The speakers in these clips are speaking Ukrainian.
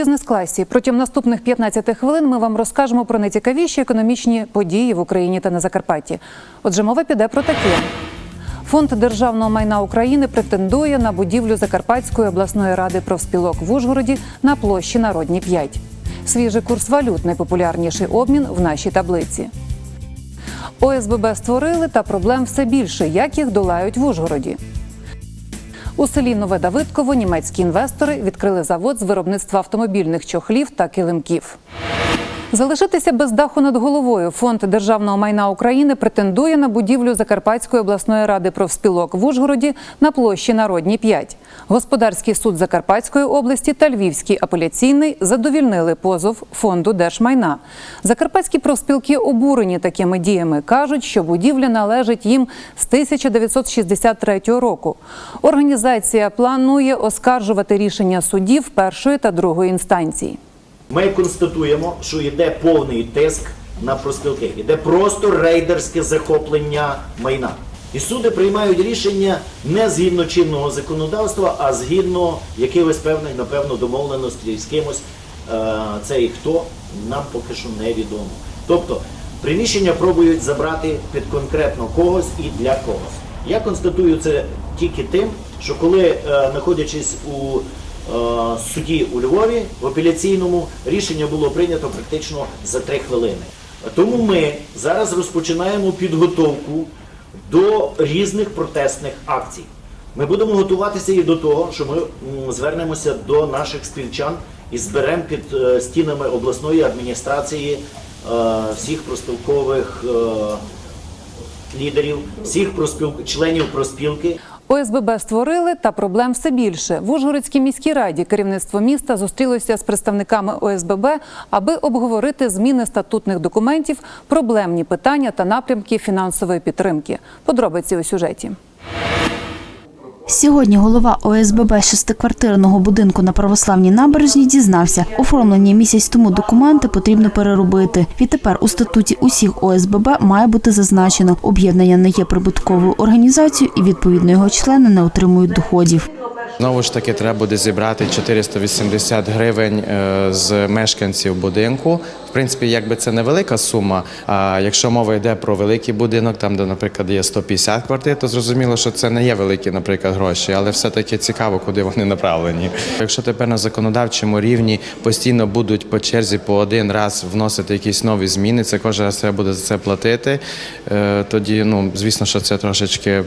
бізнес-класі. Протягом наступних 15 хвилин ми вам розкажемо про найцікавіші економічні події в Україні та на Закарпатті. Отже, мова піде про таке. Фонд державного майна України претендує на будівлю Закарпатської обласної ради профспілок в Ужгороді на площі Народні 5. Свіжий курс валют найпопулярніший обмін в нашій таблиці. ОСББ створили та проблем все більше. Як їх долають в Ужгороді? У селі Нове Давидково німецькі інвестори відкрили завод з виробництва автомобільних чохлів та килимків. Залишитися без даху над головою фонд державного майна України претендує на будівлю Закарпатської обласної ради профспілок в Ужгороді на площі Народні 5. Господарський суд Закарпатської області та Львівський апеляційний задовільнили позов фонду держмайна. Закарпатські профспілки обурені такими діями. кажуть, що будівля належить їм з 1963 року. Організація планує оскаржувати рішення судів першої та другої інстанції. Ми констатуємо, що йде повний тиск на профспілки, йде просто рейдерське захоплення майна. І суди приймають рішення не згідно чинного законодавства, а згідно якихось певних, напевно, домовленостей з кимось. Е, Це і хто нам поки що невідомо. Тобто приміщення пробують забрати під конкретно когось і для когось. Я констатую це тільки тим, що коли, е, знаходячись у суді у Львові в апеляційному рішення було прийнято практично за три хвилини. Тому ми зараз розпочинаємо підготовку до різних протестних акцій. Ми будемо готуватися і до того, що ми звернемося до наших співчан і зберемо під е, стінами обласної адміністрації е, всіх проспілкових е, лідерів, всіх членів проспілки. ОСББ створили та проблем все більше. В Ужгородській міській раді керівництво міста зустрілося з представниками ОСББ, аби обговорити зміни статутних документів, проблемні питання та напрямки фінансової підтримки. Подробиці у сюжеті. Сьогодні голова ОСББ шестиквартирного будинку на православній набережній дізнався, оформлені місяць тому документи потрібно переробити. Відтепер у статуті усіх ОСББ має бути зазначено, об'єднання не є прибутковою організацією і відповідно його члени не отримують доходів. Знову ж таки, треба буде зібрати 480 гривень е, з мешканців будинку. В принципі, якби це невелика сума. А якщо мова йде про великий будинок, там де, наприклад, є 150 квартир, то зрозуміло, що це не є великі, наприклад, гроші, але все-таки цікаво, куди вони направлені. Якщо тепер на законодавчому рівні постійно будуть по черзі по один раз вносити якісь нові зміни, це кожен раз треба буде за це платити. е, Тоді, ну звісно, що це трошечки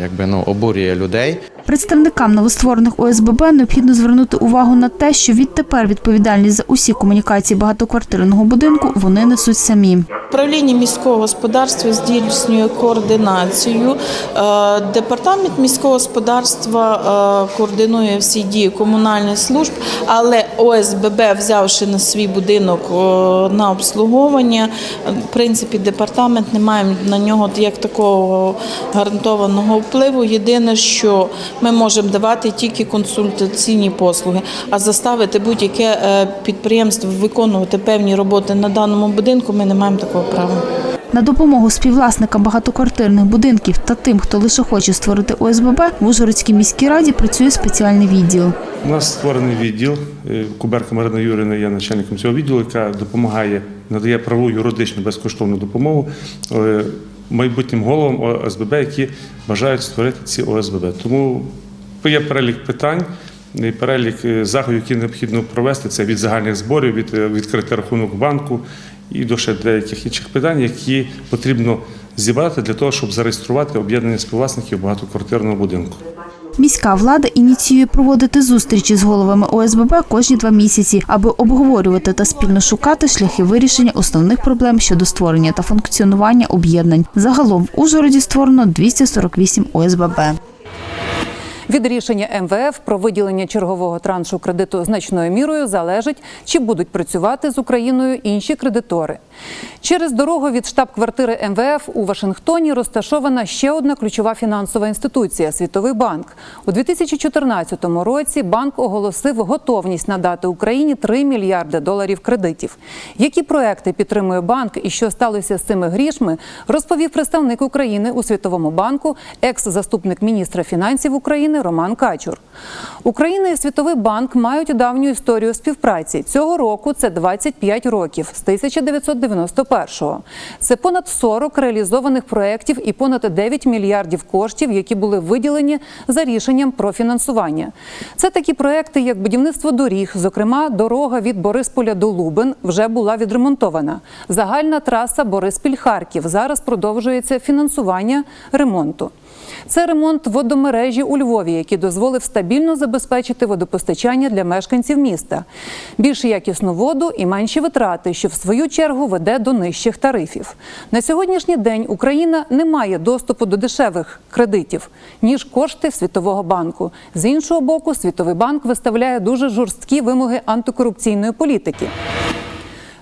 якби ну обурює людей. Представникам новостворених ОСББ необхідно звернути увагу на те, що відтепер відповідальність за усі комунікації багатоквартирного будинку вони несуть самі. Управління міського господарства здійснює координацію. Е, Департамент міського господарства е, координує всі дії комунальних служб, але ОСББ, взявши на свій будинок е, на обслуговування, в принципі, департамент не має на нього як такого гарантованого впливу. Єдине, що ми можемо давати тільки консультаційні послуги, а заставити будь-яке е, підприємство виконувати певні роботи на даному будинку ми не маємо такого права. На допомогу співвласникам багатоквартирних будинків та тим, хто лише хоче створити ОСББ, в Ужгородській міській раді працює спеціальний відділ. У нас створений відділ. е, Куберка Марина Юрина є начальником цього відділу, яка допомагає, надає правову юридичну безкоштовну допомогу майбутнім головам ОСББ, які бажають створити ці ОСББ. Тому є перелік питань. і Перелік е, заходів, які необхідно провести, це від загальних зборів, від е, відкрити рахунок банку і до ще деяких інших питань, які потрібно зібрати для того, щоб зареєструвати об'єднання співвласників багатоквартирного будинку. Міська влада ініціює проводити зустрічі з головами ОСББ кожні два місяці, аби обговорювати та спільно шукати шляхи вирішення основних проблем щодо створення та функціонування об'єднань. Загалом в Ужгороді створено 248 ОСББ. Від рішення МВФ про виділення чергового траншу кредиту значною мірою залежить, чи будуть працювати з Україною інші кредитори. Через дорогу від штаб-квартири МВФ у Вашингтоні розташована ще одна ключова фінансова інституція Світовий банк. У 2014 році банк оголосив готовність надати Україні 3 мільярди доларів кредитів. Які проекти підтримує банк і що сталося з цими грішми, розповів представник України у Світовому банку, екс-заступник міністра фінансів України України Роман Качур. Україна і Світовий банк мають давню історію співпраці. Цього року це 25 років з 1991-го. Це понад 40 реалізованих проєктів і понад 9 мільярдів коштів, які були виділені за рішенням про фінансування. Це такі проекти, як будівництво доріг, зокрема, дорога від Борисполя до Лубен вже була відремонтована. Загальна траса Бориспіль-Харків зараз продовжується фінансування ремонту. Це ремонт водомережі у Львові, який дозволив стабільно забезпечити водопостачання для мешканців міста, більш якісну воду і менші витрати, що в свою чергу веде до нижчих тарифів. На сьогоднішній день Україна не має доступу до дешевих кредитів ніж кошти Світового банку. З іншого боку, Світовий банк виставляє дуже жорсткі вимоги антикорупційної політики.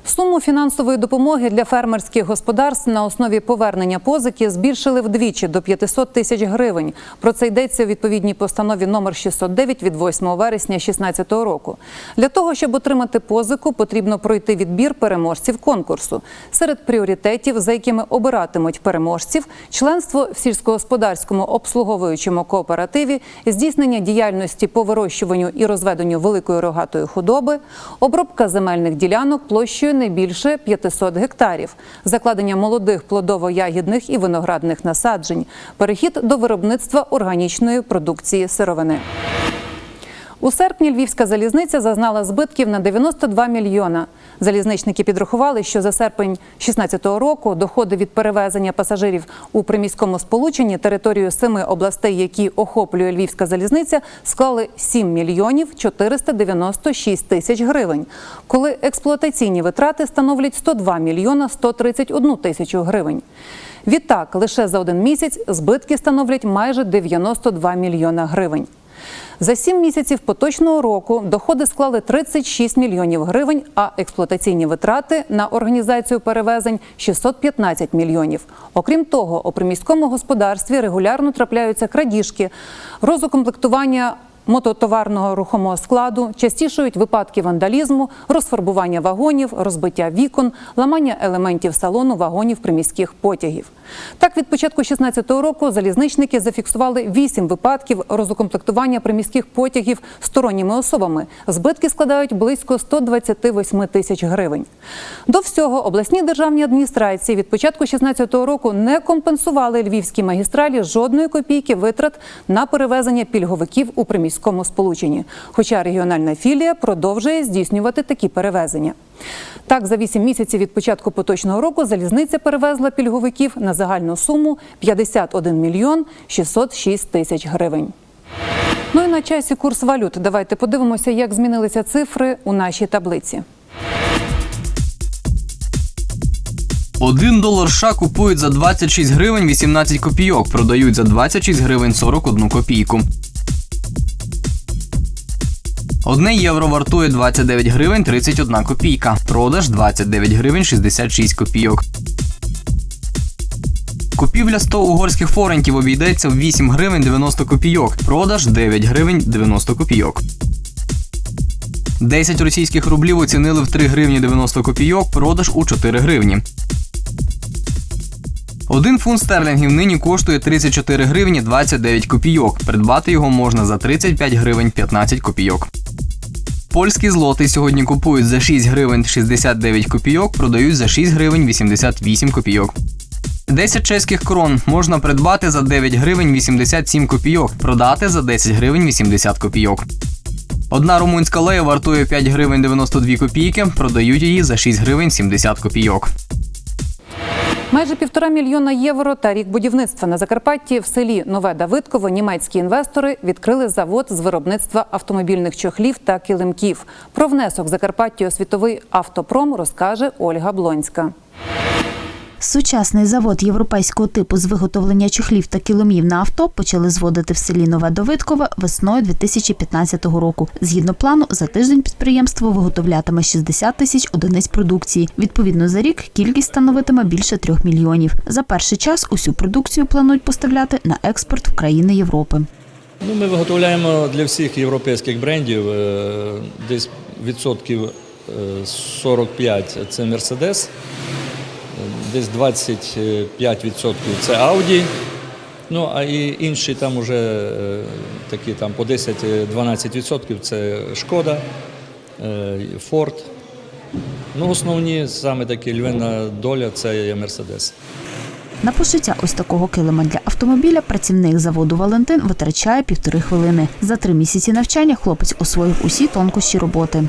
Суму фінансової допомоги для фермерських господарств на основі повернення позики збільшили вдвічі до 500 тисяч гривень. Про це йдеться у відповідній постанові номер 609 від 8 вересня 2016 року. Для того, щоб отримати позику, потрібно пройти відбір переможців конкурсу. Серед пріоритетів, за якими обиратимуть переможців, членство в сільськогосподарському обслуговуючому кооперативі, здійснення діяльності по вирощуванню і розведенню великої рогатої худоби, обробка земельних ділянок площею не більше 500 гектарів, закладення молодих плодово-ягідних і виноградних насаджень, перехід до виробництва органічної продукції сировини. У серпні Львівська залізниця зазнала збитків на 92 мільйона. Залізничники підрахували, що за серпень 2016 року доходи від перевезення пасажирів у приміському сполученні територію семи областей, які охоплює Львівська залізниця, склали 7 мільйонів 496 тисяч гривень, коли експлуатаційні витрати становлять 102 мільйона 131 тисячу гривень. Відтак, лише за один місяць збитки становлять майже 92 мільйона гривень. За сім місяців поточного року доходи склали 36 мільйонів гривень, а експлуатаційні витрати на організацію перевезень 615 мільйонів. Окрім того, у приміському господарстві регулярно трапляються крадіжки, розукомплектування мототоварного рухомого складу, частішують випадки вандалізму, розфарбування вагонів, розбиття вікон, ламання елементів салону вагонів приміських потягів. Так, від початку 2016 року залізничники зафіксували 8 випадків розукомплектування приміських потягів сторонніми особами. Збитки складають близько 128 тисяч гривень. До всього обласні державні адміністрації від початку 2016 року не компенсували львівській магістралі жодної копійки витрат на перевезення пільговиків у приміському сполученні. Хоча регіональна філія продовжує здійснювати такі перевезення. Так, за 8 місяців від початку поточного року залізниця перевезла пільговиків на загальну суму 51 мільйон 606 тисяч гривень. Ну і на часі курс валют. Давайте подивимося, як змінилися цифри у нашій таблиці. Один долар США купують за 26 гривень 18 копійок, продають за 26 гривень 41 копійку. Одне євро вартує 29 гривень 31 копійка. Продаж 29 гривень 66 копійок. Купівля 100 угорських форентів обійдеться в 8 гривень 90 копійок. Продаж 9 гривень 90 копійок. 10 російських рублів оцінили в 3 гривні 90 копійок, продаж у 4 гривні. Один фунт стерлінгів нині коштує 34 гривні 29 копійок. Придбати його можна за 35 гривень 15 копійок. Польські злоти сьогодні купують за 6 гривень 69 копійок, продають за 6 гривень 88 копійок. 10 чеських крон можна придбати за 9 гривень 87 копійок, продати за 10 гривень 80 копійок. Одна румунська лея вартує 5 гривень 92 копійки, продають її за 6 гривень 70 копійок. Майже півтора мільйона євро та рік будівництва на Закарпатті в селі Нове Давидково німецькі інвестори відкрили завод з виробництва автомобільних чохлів та килимків. Про внесок Закарпаття у світовий автопром розкаже Ольга Блонська. Сучасний завод європейського типу з виготовлення чохлів та килимів на авто почали зводити в селі Нове Давидкове весною 2015 року. Згідно плану, за тиждень підприємство виготовлятиме 60 тисяч одиниць продукції. Відповідно, за рік кількість становитиме більше трьох мільйонів. За перший час усю продукцію планують поставляти на експорт в країни Європи. Ну, ми виготовляємо для всіх європейських брендів е, десь відсотків е, 45 це Mercedes, е, десь 25 відсотків це Audi Ну, а і інші там вже е, такі там по 10-12% це Шкода, е, Форд. Ну, основні саме такі львина доля це є Мерседес. На пошиття ось такого килима для автомобіля працівник заводу Валентин витрачає півтори хвилини. За три місяці навчання хлопець освоїв усі тонкощі роботи.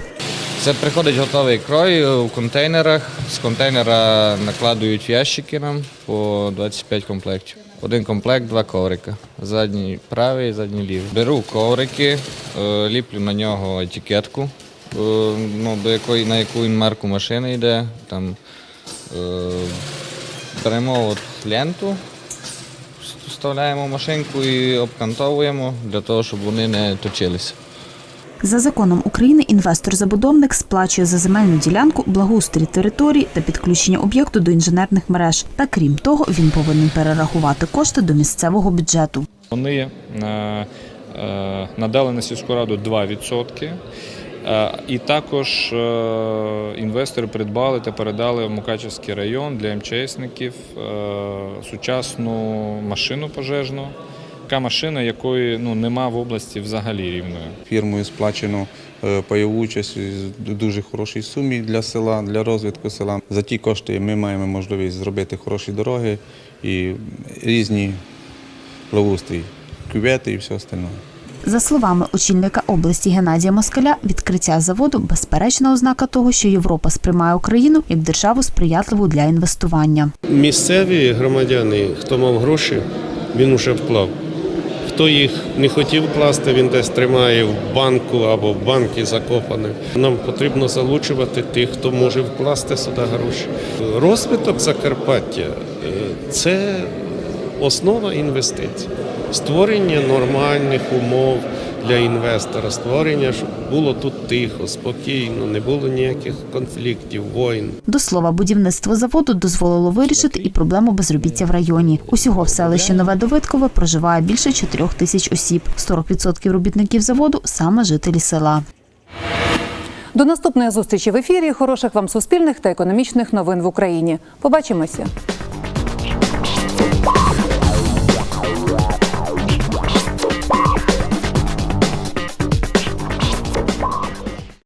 Це приходить готовий крой у контейнерах. З контейнера накладують ящики нам по 25 комплектів. Один комплект, два коврика. Задній правий, задній лівий. Беру коврики, е, ліплю на нього етикетку, е, ну, до якої, на яку він марку машини йде. Там, е, беремо от ленту, вставляємо в машинку і обкантовуємо для того, щоб вони не точилися. За законом України інвестор-забудовник сплачує за земельну ділянку благоустрій території та підключення об'єкту до інженерних мереж. Та крім того, він повинен перерахувати кошти до місцевого бюджету. Вони е, е, надали на сільську раду 2%. Е, І також інвестори придбали та передали в Мукачевський район для МЧСників сучасну машину пожежну. Така машина, якої ну, нема в області взагалі рівної. Фірмою сплачено е, пайову участь в дуже хорошій сумі для села, для розвитку села. За ті кошти ми маємо можливість зробити хороші дороги і різні благоустрій, кювети і все остальне. За словами очільника області Геннадія Москаля, відкриття заводу безперечна ознака того, що Європа сприймає Україну як державу сприятливу для інвестування. Місцеві громадяни, хто мав гроші, він уже вклав. Хто їх не хотів класти, він десь тримає в банку або в банки закопаних. Нам потрібно залучувати тих, хто може вкласти сюди гроші. Розвиток Закарпаття е, це основа інвестицій. Створення нормальних умов для інвестора, створення, щоб було тут тихо, спокійно, не було ніяких конфліктів, воїн. До слова, будівництво заводу дозволило вирішити і проблему безробіття в районі. Усього в селищі Нове Давидкове проживає більше 4 тисяч осіб. 40% робітників заводу саме жителі села. До наступної зустрічі в ефірі. Хороших вам суспільних та економічних новин в Україні. Побачимося.